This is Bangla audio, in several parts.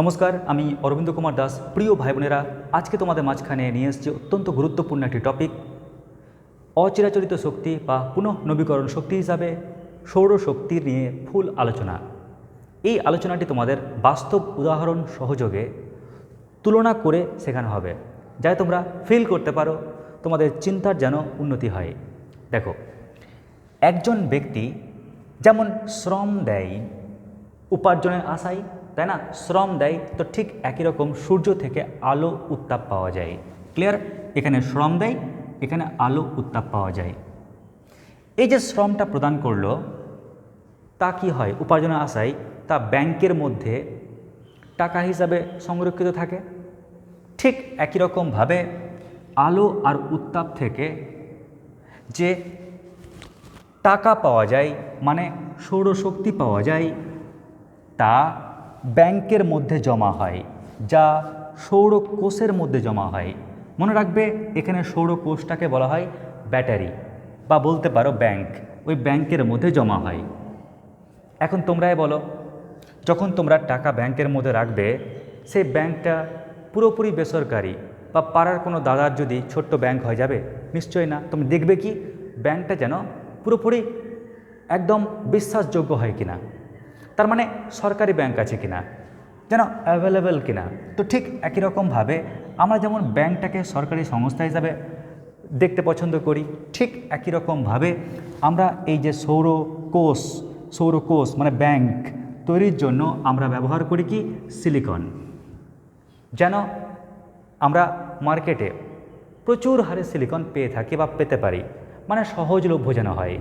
নমস্কার, আমি অরবিন্দ কুমার দাস। প্রিয় ভাই বোনেরা আজকে তোমাদের মাঝখানে নিয়ে এসেছি অত্যন্ত গুরুত্বপূর্ণ একটি টপিক অচিরাচরিত শক্তি বা পুনঃ নবীকরণ শক্তি হিসাবে সৌরশক্তি নিয়ে ফুল আলোচনা। এই আলোচনাটি তোমাদের বাস্তব উদাহরণ সহযোগে তুলনা করে শেখানো হবে, যাতে তোমরা ফিল করতে পারো তোমাদের চিন্তার যেন উন্নতি হয়। দেখো, একজন ব্যক্তি যেমন শ্রম দেয়, উপার্জনের আশায় তাই না? শ্রম দেয়, তো ঠিক একই রকম সূর্য থেকে আলো, উত্তাপ পাওয়া যায়। ক্লিয়ার এখানে শ্রম দেয়, এখানে আলো, উত্তাপ পাওয়া যায়। এই যে শ্রমটা প্রদান করল, তা কি হয়? উপার্জনের আশায় তা ব্যাংকের মধ্যে টাকা হিসাবে সংরক্ষিত থাকে। ঠিক একই রকমভাবে আলো আর উত্তাপ থেকে যে টাকা পাওয়া যায় মানে সৌরশক্তি পাওয়া যায়, তা ব্যাংকের মধ্যে জমা হয়, যা সৌর কোষের মধ্যে জমা হয়। মনে রাখবে, এখানে সৌর কোষটাকে বলা হয় ব্যাটারি, বা বলতে পারো ব্যাংক, ওই ব্যাংকের মধ্যে জমা হয়। এখন তোমরাই বলো, যখন তোমরা টাকা ব্যাংকের মধ্যে রাখবে, সেই ব্যাংকটা পুরোপুরি বেসরকারি, বা পাড়ার কোনো দাদার যদি ছোট্ট ব্যাংক হয়ে যাবে? নিশ্চয়ই না। তুমি দেখবে কি, ব্যাংকটা যেন পুরোপুরি একদম বিশ্বাসযোগ্য হয় কিনা। তার মানে সরকারি ব্যাংক আছে কিনা, যেন অ্যাভেলেবেল কিনা। তো ঠিক একই রকমভাবে আমরা যেমন ব্যাংকটাকে সরকারি সংস্থা হিসাবে দেখতে পছন্দ করি, ঠিক একই রকমভাবে আমরা এই যে সৌর কোষ সৌর কোষ মানে ব্যাংক তৈরির জন্য আমরা ব্যবহার করি কি? সিলিকন যেন আমরা মার্কেটে প্রচুর হারে সিলিকন পেয়ে থাকি বা পেতে পারি মানে সহজলভ্য যেন হয়।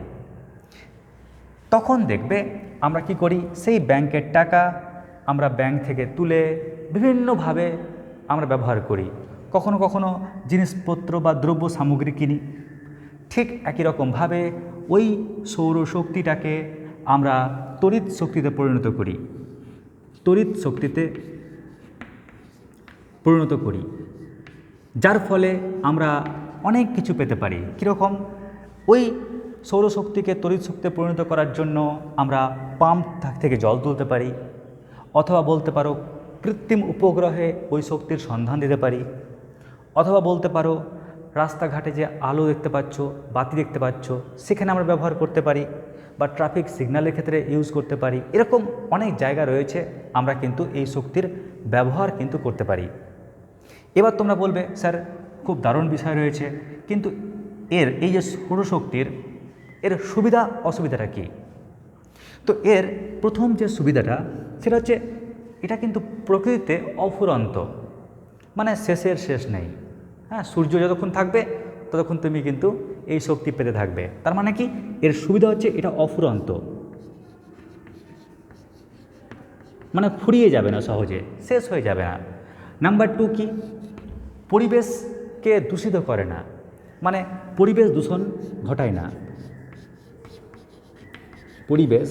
তখন দেখবে আমরা কি করি? সেই ব্যাংকের টাকা আমরা ব্যাংক থেকে তুলে বিভিন্নভাবে আমরা ব্যবহার করি। কখনো কখনো জিনিসপত্র বা দ্রব্য সামগ্রী কিনি। ঠিক একই রকমভাবে ওই সৌরশক্তিটাকে আমরা তড়িৎ শক্তিতে পরিণত করি। তড়িৎ শক্তিতে পরিণত করি। যার ফলে আমরা অনেক কিছু পেতে পারি। কীরকম? ওই সৌরশক্তিকে তড়িৎ শক্তিতে পরিণত করার জন্য আমরা পাম্প থেকে জল তুলতে পারি, অথবা বলতে পারো কৃত্রিম উপগ্রহে ওই শক্তির সন্ধান দিতে পারি, অথবা বলতে পারো রাস্তাঘাটে যে আলো দেখতে পাচ্ছ, বাতি দেখতে পাচ্ছ, সেখানে আমরা ব্যবহার করতে পারি বা ট্রাফিক সিগন্যালের ক্ষেত্রে ইউজ করতে পারি, এরকম অনেক জায়গা রয়েছে আমরা কিন্তু এই শক্তির ব্যবহার কিন্তু করতে পারি। এবার তোমরা বলবে, স্যার, খুব দারুণ বিষয় রয়েছে। কিন্তু এর এই যে সৌরশক্তির এর সুবিধা, অসুবিধাটা কী? তো এর প্রথম যে সুবিধাটা, সেটা হচ্ছে এটা কিন্তু প্রকৃতিতে অফুরন্ত। মানে শেষের শেষ নেই। হ্যাঁ সূর্য যতক্ষণ থাকবে, ততক্ষণ তুমি কিন্তু এই শক্তি পেতে থাকবে। তার মানে কি? এর সুবিধা হচ্ছে এটা অফুরন্ত। মানে ফুরিয়ে যাবে না সহজে, শেষ হয়ে যাবে না। নাম্বার টু কি? পরিবেশকে দূষিত করে না। মানে পরিবেশ দূষণ ঘটায় না। পরিবেশ,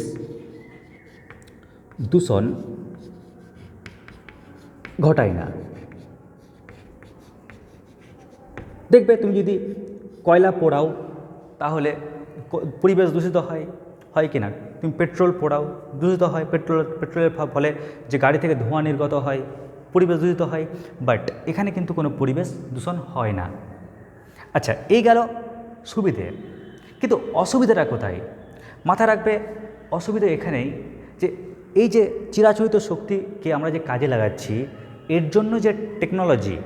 দূষণ ঘটায় না। দেখবে তুমি যদি কয়লা পোড়াও, তাহলে পরিবেশ দূষিত হয় হয় কি না তুমি পেট্রোল পোড়াও, দূষিত হয়, পেট্রোল, পেট্রোলের ফলে যে গাড়ি থেকে ধোঁয়া নির্গত হয়, পরিবেশ দূষিত হয়। বাট এখানে কিন্তু কোনো পরিবেশ দূষণ হয় না। আচ্ছা এই গেল সুবিধে। কিন্তু অসুবিধাটা কোথায়? মাথায় রাখবে। অসুবিধা এখানেই যে এই যে চিরাচরিত শক্তিকে আমরা যে কাজে লাগাচ্ছি, এর জন্য যে টেকনোলজি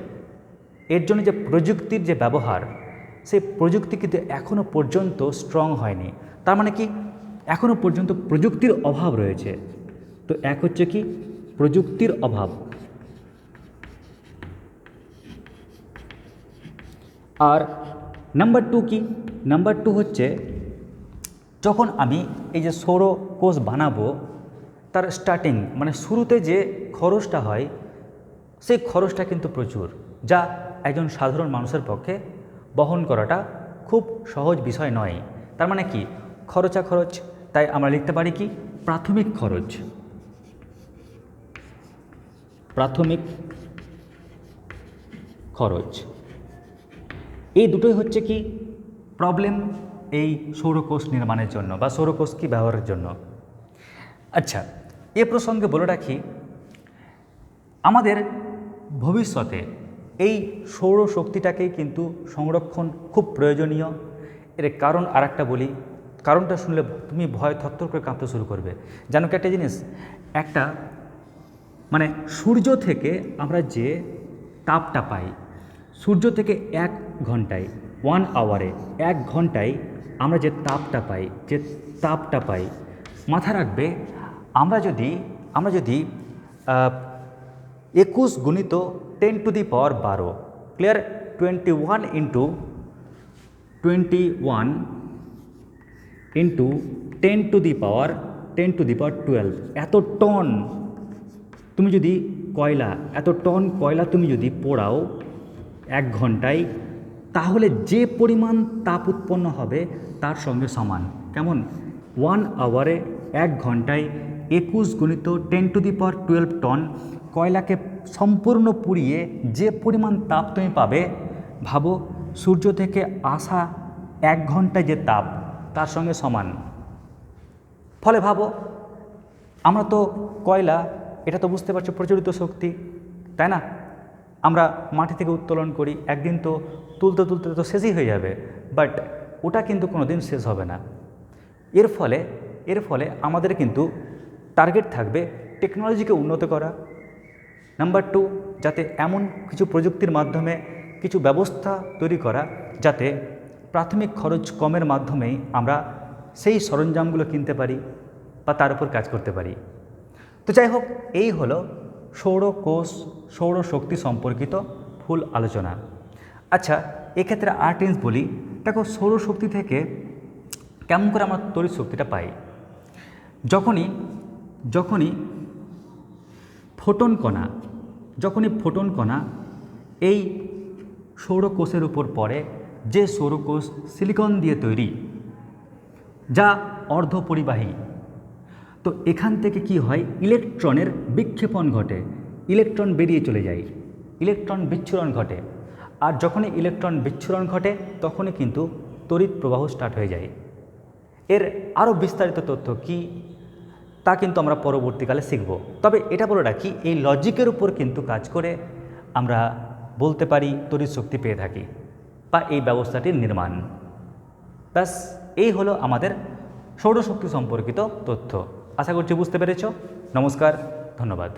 এর জন্য যে প্রযুক্তির যে ব্যবহার, সেই প্রযুক্তি কিন্তু এখনও পর্যন্ত স্ট্রং হয়নি। তার মানে কি? এখনও পর্যন্ত প্রযুক্তির অভাব রয়েছে। তো এক হচ্ছে কি? প্রযুক্তির অভাব। আর নাম্বার টু কি? নাম্বার টু হচ্ছে যখন আমি এই যে সৌর কোষ বানাবো, তার স্টার্টিং মানে শুরুতে যে খরচটা হয়, সেই খরচটা কিন্তু প্রচুর, যা একজন সাধারণ মানুষের পক্ষে বহন করাটা খুব সহজ বিষয় নয়। তার মানে কি? খরচা খরচ তাই আমরা লিখতে পারি কি? প্রাথমিক খরচ। প্রাথমিক খরচ। এই দুটোই হচ্ছে কি? প্রবলেম এই সৌরকোষ নির্মাণের জন্য বা সৌরকোষ কি ব্যবহারের জন্য? আচ্ছা এ প্রসঙ্গে বলে রাখি, আমাদের ভবিষ্যতে এই সৌরশক্তিটাকেই কিন্তু সংরক্ষণ খুব প্রয়োজনীয়। এর কারণ আর একটা বলি, কারণটা শুনলে তুমি ভয়, থরথর করে কাঁপতে শুরু করবে। জানো কি একটা জিনিস? একটা মানে সূর্য থেকে আমরা যে তাপটা পাই, সূর্য থেকে এক ঘন্টায় ওয়ান আওয়ারে এক ঘন্টায় আমরা যে তাপটা পাই, যে তাপটা পাই মাথা রাখবে, আমরা যদি আমরা যদি একুশ গুণিত টেন টু দি পাওয়ার বারো, clear? Twenty one into twenty one into ten to the power ten to the power twelve এত টন তুমি যদি কয়লা, এত টন কয়লা তুমি যদি পোড়াও এক ঘন্টায় তাহলে যে পরিমাণ তাপ উৎপন্ন হবে তার সঙ্গে সমান। কেমন? ওয়ান আওয়ারে এক ঘন্টায় একুশ গুণিত ten to the power twelve ton কয়লাকে সম্পূর্ণ পুড়িয়ে যে পরিমাণ তাপ তুমি পাবে, ভাবো সূর্য থেকে আসা এক ঘন্টায় যে তাপ, তার সঙ্গে সমান। ফলে ভাবো, আমরা তো কয়লা, এটা তো বুঝতে পারছ প্রচলিত শক্তি, তাই না? আমরা মাটি থেকে উত্তোলন করি, একদিন তো তুলতে তুলতে তো শেষই হয়ে যাবে বাট ওটা কিন্তু কোনো দিন শেষ হবে না। এর ফলে এর ফলে আমাদের কিন্তু টার্গেট থাকবে টেকনোলজিকে উন্নত করা। নাম্বার টু যাতে এমন কিছু প্রযুক্তির মাধ্যমে কিছু ব্যবস্থা তৈরি করা, যাতে প্রাথমিক খরচ কমের মাধ্যমেই আমরা সেই সরঞ্জামগুলো কিনতে পারি বা তার উপর কাজ করতে পারি। তো যাই হোক, এই হলো সৌর কোষ সৌর শক্তি সম্পর্কিত ফুল আলোচনা। আচ্ছা এক্ষেত্রে আর বলি, দেখো সৌরশক্তি থেকে কেমন করে আমরা তড়িৎ শক্তিটা পাই? যখনই যখনই ফোটন কণা, যখনই ফোটন কণা এই সৌরকোষের উপর পড়ে, যে সৌরকোষ সিলিকন দিয়ে তৈরি, যা অর্ধপরিবাহী, তো এখান থেকে কি হয়? ইলেকট্রনের বিক্ষেপণ ঘটে। ইলেকট্রন বেরিয়ে চলে যায়, ইলেকট্রন বিচ্ছুরণ ঘটে। আর যখনই ইলেকট্রন বিচ্ছুরণ ঘটে, তখনই কিন্তু তড়িৎ প্রবাহ স্টার্ট হয়ে যায়। এর আরও বিস্তারিত তথ্য কি, তা কিন্তু আমরা পরবর্তীকালে শিখব। তবে এটা বলে রাখি, এই লজিকের উপর কিন্তু কাজ করে আমরা বলতে পারি, তড়িৎ শক্তি পেয়ে থাকি বা এই ব্যবস্থাটির নির্মাণ। ব্যাস, এই হলো আমাদের সৌরশক্তি সম্পর্কিত তথ্য। আশা করছি বুঝতে পেরেছ। নমস্কার, ধন্যবাদ।